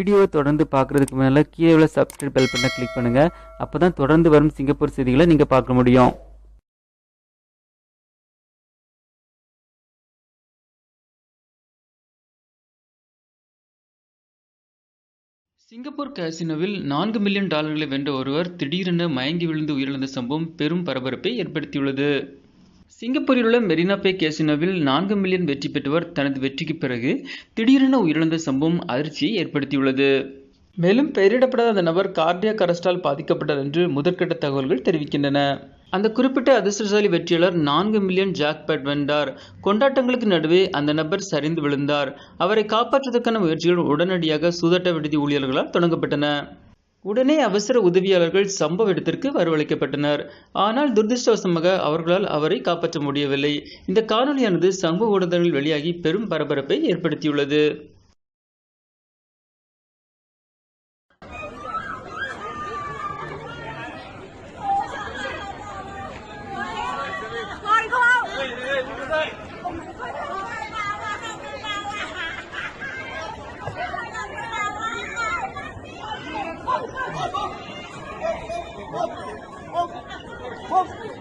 வீடியோவை தொடர்ந்து பார்க்குறதுக்கு மேலே கீழே உள்ள சப்ஸ்கிரைப் பெல் பட்டனை கிளிக் பண்ணுங்கள் அப்போ தான் தொடர்ந்து வரும் சிங்கப்பூர் செய்திகளை நீங்கள் பார்க்க முடியும். சிங்கப்பூர் கேசினோவில் நான்கு மில்லியன் டாலர்களை வென்ற ஒருவர் திடீரென மயங்கி விழுந்து உயிரிழந்த சம்பவம் பெரும் பரபரப்பை ஏற்படுத்தியுள்ளது. சிங்கப்பூரில் உள்ள மெரினா பே கேசினோவில் நான்கு மில்லியன் வெற்றி பெற்றவர் தனது வெற்றிக்கு பிறகு திடீரென உயிரிழந்த சம்பவம் அதிர்ச்சியை ஏற்படுத்தியுள்ளது. மேலும் பெயரிடப்படாத அந்த நபர் கார்டியாக் அரஸ்டால் பாதிக்கப்பட்டார் என்று முதற்கட்ட தகவல்கள் தெரிவிக்கின்றன. அந்த குறிப்பிட்ட அதிர்ஷ்டசாலி வெற்றியாளர் நான்கு மில்லியன் ஜாக்பேட் வென்றார். கொண்டாட்டங்களுக்கு நடுவே அந்த நபர் சரிந்து விழுந்தார். அவரை காப்பாற்றுவதற்கான முயற்சிகள் உடனடியாக சூதாட்ட விடுதி ஊழியர்களால் தொடங்கப்பட்டன. உடனே அவசர உதவியாளர்கள் சம்பவ இடத்திற்கு வரவழைக்கப்பட்டனர். ஆனால் துரதிருஷ்டவசமாக அவர்களால் அவரை காப்பாற்ற முடியவில்லை. இந்த காணொலியானது சமூக ஊடகங்களில் வெளியாகி பெரும் பரபரப்பை ஏற்படுத்தியுள்ளது. Hop! Hop! Hop! Hop!